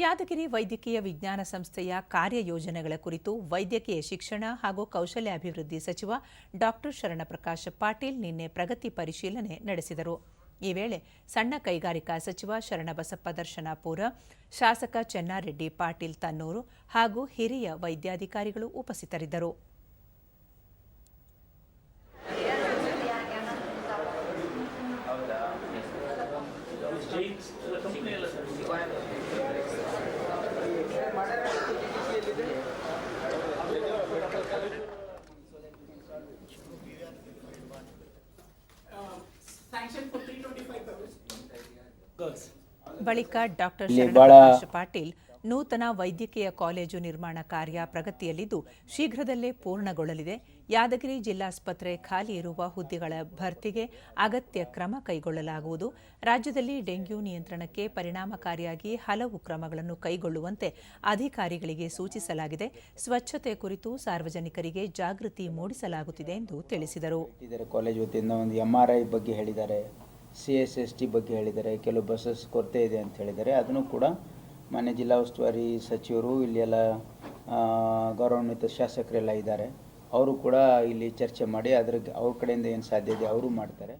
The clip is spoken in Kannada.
ಯಾದಗಿರಿ ವೈದ್ಯಕೀಯ ವಿಜ್ಞಾನ ಸಂಸ್ಥೆಯ ಕಾರ್ಯಯೋಜನೆಗಳ ಕುರಿತು ವೈದ್ಯಕೀಯ ಶಿಕ್ಷಣ ಹಾಗೂ ಕೌಶಲ್ಯಾಭಿವೃದ್ಧಿ ಸಚಿವ ಡಾಕ್ಟರ್ ಶರಣಪ್ರಕಾಶ್ ಪಾಟೀಲ್ ನಿನ್ನೆ ಪ್ರಗತಿ ಪರಿಶೀಲನೆ ನಡೆಸಿದರು. ಈ ವೇಳೆ ಸಣ್ಣ ಕೈಗಾರಿಕಾ ಸಚಿವ ಶರಣಬಸಪ್ಪ ದರ್ಶನಾಪುರ, ಶಾಸಕ ಚೆನ್ನಾರೆಡ್ಡಿ ಪಾಟೀಲ್ ತನ್ನೂರು ಹಾಗೂ ಹಿರಿಯ ವೈದ್ಯಾಧಿಕಾರಿಗಳು ಉಪಸ್ಥಿತರಿದ್ದರು. ಬಳಿಕ ಡಾಕ್ಟರ್ ಇಲ್ಲಿ ಪಾಟೀಲ್ ನೂತನ ವೈದ್ಯಕೀಯ ಕಾಲೇಜು ನಿರ್ಮಾಣ ಕಾರ್ಯ ಪ್ರಗತಿಯಲ್ಲಿದ್ದು ಶೀಘ್ರದಲ್ಲೇ ಪೂರ್ಣಗೊಳ್ಳಲಿದೆ. ಯಾದಗಿರಿ ಜಿಲ್ಲಾಸ್ಪತ್ರೆ ಖಾಲಿ ಇರುವ ಹುದ್ದೆಗಳ ಭರ್ತಿಗೆ ಅಗತ್ಯ ಕ್ರಮ ಕೈಗೊಳ್ಳಲಾಗುವುದು. ರಾಜ್ಯದಲ್ಲಿ ಡೆಂಗ್ಯೂ ನಿಯಂತ್ರಣಕ್ಕೆ ಪರಿಣಾಮಕಾರಿಯಾಗಿ ಹಲವು ಕ್ರಮಗಳನ್ನು ಕೈಗೊಳ್ಳುವಂತೆ ಅಧಿಕಾರಿಗಳಿಗೆ ಸೂಚಿಸಲಾಗಿದೆ. ಸ್ವಚ್ಛತೆ ಕುರಿತು ಸಾರ್ವಜನಿಕರಿಗೆ ಜಾಗೃತಿ ಮೂಡಿಸಲಾಗುತ್ತಿದೆ ಎಂದು ತಿಳಿಸಿದರು. ಕಾಲೇಜ್ ಒಂದು ಎಂ ಆರ್ ಐ ಬಗ್ಗೆ ಹೇಳಿದ್ದಾರೆ. ಸಿ ಎಸ್ ಎಸ್ ಟಿ ಬಗ್ಗೆ ಹೇಳಿದ್ದಾರೆ. ಕೆಲವು ಬಸ್ಸಸ್ ಕೊರತೆ ಇದೆ ಅಂತ ಹೇಳಿದ್ದಾರೆ. ಅದನ್ನು ಕೂಡ ಮಾನ್ಯ ಜಿಲ್ಲಾ ಉಸ್ತುವಾರಿ ಸಚಿವರು ಇಲ್ಲಿ ಎಲ್ಲ ಗೌರವಾನ್ವಿತ ಶಾಸಕರೆಲ್ಲ ಇದ್ದಾರೆ. ಅವರು ಕೂಡ ಇಲ್ಲಿ ಚರ್ಚೆ ಮಾಡಿ, ಅದ್ರ, ಅವ್ರ ಕಡೆಯಿಂದ ಏನು ಸಾಧ್ಯ ಇದೆ, ಅವರು ಮಾಡ್ತಾರೆ.